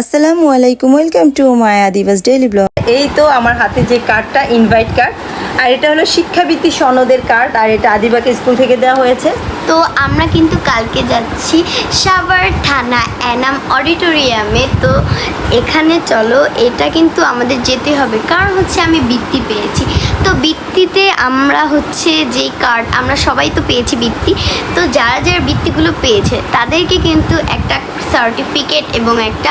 আসসালামু আলাইকুম welcome to my Adiba's daily blog. এই তো আমার হাতে যে কার্ডটা ইনভাইট কার্ড আর এটা হলো শিক্ষাবৃত্তি সনদের কার্ড আর এটা আদিবাকে স্কুল থেকে দেওয়া হয়েছে। তো আমরা কিন্তু কালকে যাচ্ছি সাভার থানা এনাম অডিটোরিয়ামে। তো এখানে চলো এটা কিন্তু আমাদের যেতে হবে। কারণ হচ্ছে আমি বৃত্তি পেয়েছি। তো বৃত্তিতে আমরা হচ্ছে যেই কার্ড আমরা সবাই তো পেয়েছি বৃত্তি। তো যারা যারা বৃত্তিগুলো পেয়েছে তাদেরকে কিন্তু একটা সার্টিফিকেট এবং একটা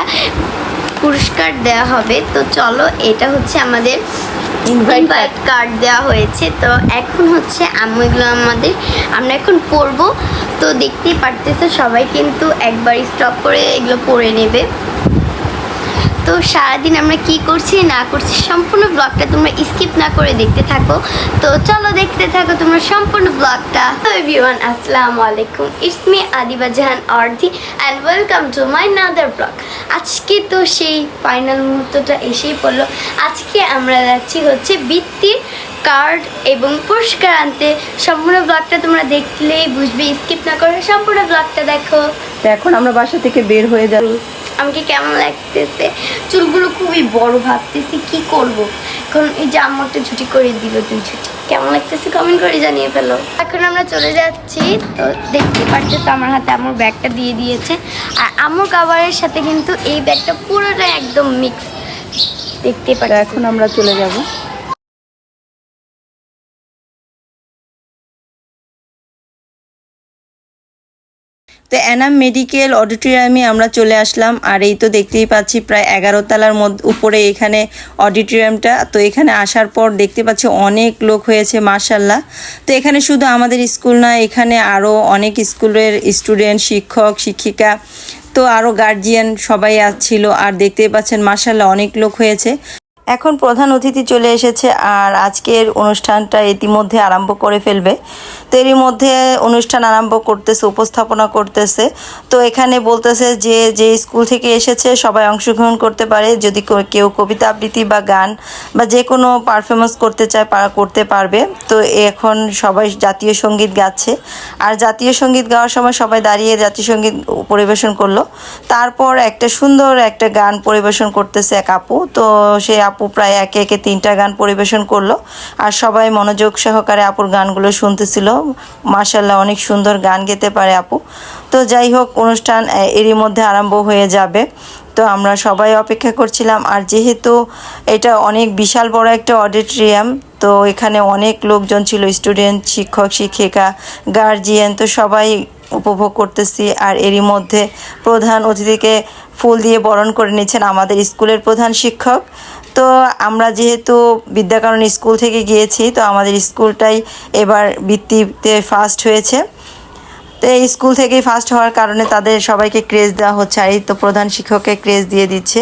পুরস্কার দেওয়া হবে। তো চলো এটা হচ্ছে আমাদের ইনভাইট কার্ড দেওয়া হয়েছে। তো এখন হচ্ছে আম্মু এগুলো আমাদের আমরা এখন পড়ব তো দেখতেই পারতেছে সবাই কিন্তু একবার স্টপ করে এগুলো পড়ে নেবে। তো সারাদিন আমরা কি করছি, না করছি, সম্পূর্ণ ব্লগটা তোমরা স্কিপ না করে দেখতে থাকো। তো চলো দেখতে থাকো তোমরা সম্পূর্ণ ব্লগটা তো এভরিওয়ান আসসালামু আলাইকুম। It's me Adiba Jahan Ordhi and welcome to my another blog আজকে তো সেই ফাইনাল মুহূর্তটা এসেই পড়ল। আজকে আমরা যাচ্ছি হচ্ছে বৃত্তির কার্ড এবং পুরস্কার আনতে। সম্পূর্ণ ব্লগটা তোমরা দেখলেই বুঝবে স্কিপ না করে সম্পূর্ণ ব্লগটা দেখো। এখন আমরা বাসা থেকে বের হয়ে যাব আমাকে কেমন লাগতেছে? চুলগুলো খুবই বড় ভাবতেছি কি করব? এখন এই যে আম্মু একটা ছুটি করে দিল দুই ছুটি। কেমন লাগতেছে কমেন্ট করে জানিয়ে ফেলো। এখন আমরা চলে যাচ্ছি তো দেখতে তো আমার হাতে আমার ব্যাগটা দিয়ে দিয়েছে। আর আমার কাভারের সাথে কিন্তু এই ব্যাগটা পুরোটা একদম মিক্স দেখতে পারো পাচ্ছি এখন আমরা চলে যাব। তো এনাম মেডিকেল অডিটোরিয়ামে আমরা চলে আসলাম, আর এই তো দেখতেই পাচ্ছি প্রায় এগারো তলার মধ্যে, উপরে এখানে অডিটোরিয়ামটা। তো এখানে আসার পর দেখতে পাচ্ছি অনেক লোক হয়েছে মার্শাল্লাহ তো এখানে শুধু আমাদের স্কুল না, এখানে আরও অনেক স্কুলের স্টুডেন্ট, শিক্ষক, শিক্ষিকা, তো আরও গার্জিয়ান সবাই ছিল, আর দেখতেই পাচ্ছেন মার্শাল্লাহ অনেক লোক হয়েছে। এখন প্রধান অতিথি চলে এসেছে আর আজকের অনুষ্ঠানটা ইতিমধ্যে আরম্ভ করে ফেলবে। তো এরই মধ্যে অনুষ্ঠান আরম্ভ করতেছে, উপস্থাপনা করতেছে। তো এখানে বলতেছে যে যে স্কুল থেকে এসেছে, সবাই অংশগ্রহণ করতে পারে। যদি কেউ কবিতা আবৃত্তি বা গান বা যে কোনো পারফরমেন্স করতে চায় করতে পারবে। তো এখন সবাই জাতীয় সংগীত গাচ্ছে। আর জাতীয় সংগীত গাওয়ার সময় সবাই দাঁড়িয়ে জাতীয় সংগীত পরিবেশন করল। তারপর একটা সুন্দর একটা গান পরিবেশন করতেছে এক আপু। তো সেই আপু প্রায় একে একে তিনটা গান পরিবেশন করল। আর সবাই মনোযোগ সহকারে আপুর গানগুলো শুনতেছিল। মার্শাল্লাহ অনেক সুন্দর গান গেতে পারে আপু। তো যাই হোক, অনুষ্ঠান এরই মধ্যে আরম্ভ হয়ে যাবে। তো আমরা সবাই অপেক্ষা করছিলাম। আর যেহেতু এটা অনেক বিশাল বড় একটা অডিটোরিয়াম, তো এখানে অনেক লোকজন ছিল, স্টুডেন্ট, শিক্ষক, শিক্ষিকা গার্জিয়ান তো সবাই উপভোগ করতেছি আর এরই মধ্যে প্রধান অতিথিকে ফুল দিয়ে বরণ করে নিচ্ছেন আমাদের স্কুলের প্রধান শিক্ষক। তো আমরা যেহেতু বিদ্যাকানন স্কুল থেকে গিয়েছি, তো আমাদের স্কুলটাই এবার বৃত্তিতে ফার্স্ট হয়েছে। তো এই স্কুল থেকেই ফার্স্ট হওয়ার কারণে তাদের সবাইকে ক্রেজ দেওয়া হচ্ছে আর এই তো প্রধান শিক্ষককে ক্রেজ দিয়ে দিচ্ছে।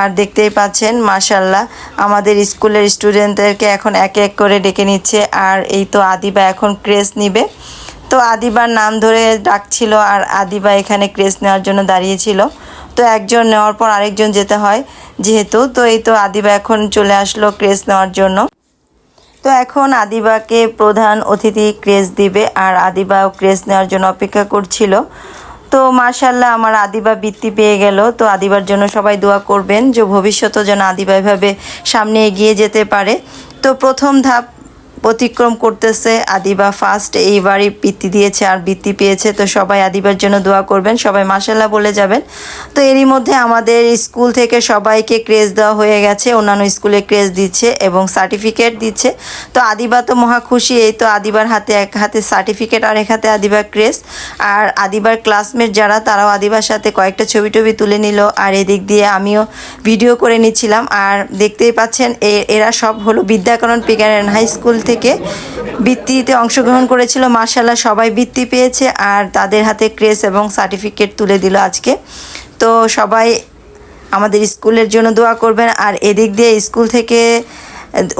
আর দেখতেই পাচ্ছেন মাশাল্লাহ আমাদের স্কুলের স্টুডেন্টদেরকে এখন এক এক করে ডেকে নিচ্ছে আর এই তো আদিবা এখন ক্রেজ নিবে। তো আদিবার নাম ধরে ডাকছিল আর আদিবা এখানে ক্রেস নেওয়ার জন্য দাঁড়িয়েছিল। তো একজন নেওয়ার পর আরেকজন যেতে হয় যেহেতু, তো এই তো আদিবা এখন চলে আসলো ক্রেস নেওয়ার জন্য। তো এখন আদিবাকে প্রধান অতিথি ক্রেস দিবে আর আদিবাও ক্রেস নেওয়ার জন্য অপেক্ষা করছিল। তো মাশাল্লাহ আমার আদিবা বৃত্তি পেয়ে গেল। তো আদিবার জন্য সবাই দোয়া করবেন যে ভবিষ্যতেও যেন আদিবা এভাবে সামনে এগিয়ে যেতে পারে। তো প্রথম ধাপ অতিক্রম করতেছে। আদিবা ফার্স্ট এইবারই বৃত্তি দিয়েছে আর বৃত্তি পেয়েছে। তো সবাই আদিবার জন্য দোয়া করবেন। সবাই মাসাল্লাহ বলে যাবেন। তো এরই মধ্যে আমাদের স্কুল থেকে সবাইকে ক্রেজ দেওয়া হয়ে গেছে। অন্যান্য স্কুলে ক্রেজ দিচ্ছে এবং সার্টিফিকেট দিচ্ছে। তো আদিবা তো মহা খুশি। এই তো আদিবার হাতে এক হাতে সার্টিফিকেট আর এক হাতে আদিবার ক্রেজ। আর আদিবার ক্লাসমেট যারা, তারাও আদিবার সাথে কয়েকটা ছবি টবি তুলে নিল। আর এদিক দিয়ে আমিও ভিডিও করে নিচ্ছিলাম। আর দেখতেই পাচ্ছেন এরা সব হলো বিদ্যাকরণ পিগার হাই স্কুল থেকে বৃত্তিতে অংশগ্রহণ করেছিল। মার্শাল্লাহ সবাই বৃত্তি পেয়েছে আর তাদের হাতে ক্রেস এবং সার্টিফিকেট তুলে দিল আজকে। তো সবাই আমাদের স্কুলের জন্য দোয়া করবেন। আর এদিক দিয়ে স্কুল থেকে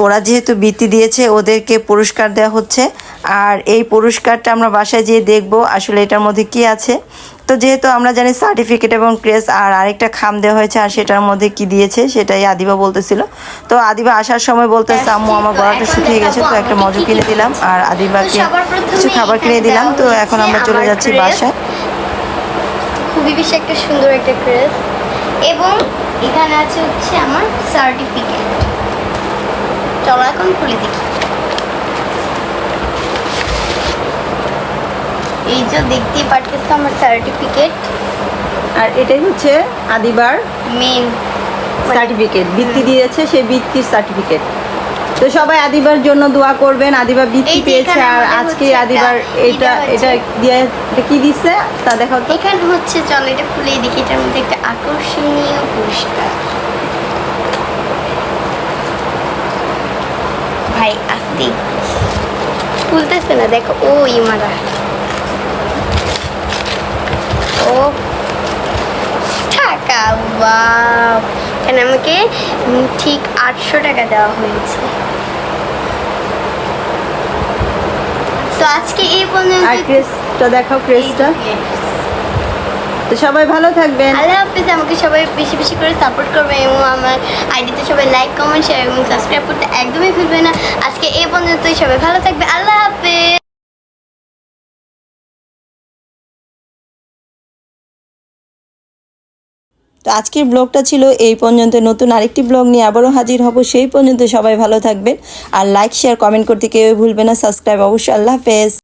ওরা যেহেতু বৃত্তি দিয়েছে, ওদেরকে পুরস্কার দেওয়া হচ্ছে। আর এই পুরস্কারটা আমরা বাসায় যেয়ে দেখব। আসলে এটার মধ্যে কি আছে? তো যেহেতু আমরা জানি সার্টিফিকেট এবং ক্রেস আর আরেকটা খাম দেওয়া হয়েছে, আর সেটার মধ্যে কি দিয়েছে, সেটাই আদিবা বলতেছিল। তো আদিবা আসার সময় বলতেছে, আম্মু, আমার গলাটা শুকিয়ে গেছে, তো একটা মজু কিনে দিলাম। আর আদিবাকে কিছু খাবার কিনে দিলাম, তো এখন আমরা চলে যাচ্ছি বাসায়। খুবই বেশি একটা সুন্দর একটা ক্রেস এবং এখানে আছে হচ্ছে আমার সার্টিফিকেট চলো এখন খুলে দেখি। এই যে দেখতেই পারতেছো আমার সার্টিফিকেট আর এটাই হচ্ছে আদিবার মেন সার্টিফিকেট বৃত্তি দিয়েছে সেই বৃত্তির সার্টিফিকেট তো সবাই আদিবার জন্য দোয়া করবেন। আদিবা বৃত্তি পেয়েছে আর আজকে আদিবার এটা এটা দিয়ে এটা কি দিচ্ছে? তা দেখাও তো। এখানে হচ্ছে চলো এটা খুলেই দেখি এটার মধ্যে একটা আকর্ষণীয় পুরস্কার। ভাই আস্তে। খুলতেছে না দেখো ও ইমারা ও টাকা এখানে আমাকে ঠিক আটশো টাকা দেওয়া হয়েছে। তো আজকে এই পর্যন্ত আর ক্রেসটা দেখাও ক্রেসটা। তো সবাই ভালো থাকবেন। আল্লাহ হাফিজ আমাকে সবাই বেশি বেশি করে সাপোর্ট করবে এবং আমার আইডিতে সবাই লাইক কমেন্ট শেয়ার এবং সাবস্ক্রাইব করতে একদমই ভুলবে না। আজকে এই পর্যন্তই সবাই ভালো থাকবে। আল্লাহ হাফিজ। তো আজকের ব্লগটা ছিল এই পর্যন্ত। নতুন আরেকটি ব্লগ নিয়ে আবারও হাজির হব। সেই পর্যন্ত সবাই ভালো থাকবেন। আর লাইক শেয়ার কমেন্ট করতে কেউ ভুলবে না। সাবস্ক্রাইব অবশ্যই। আল্লাহ হাফেজ।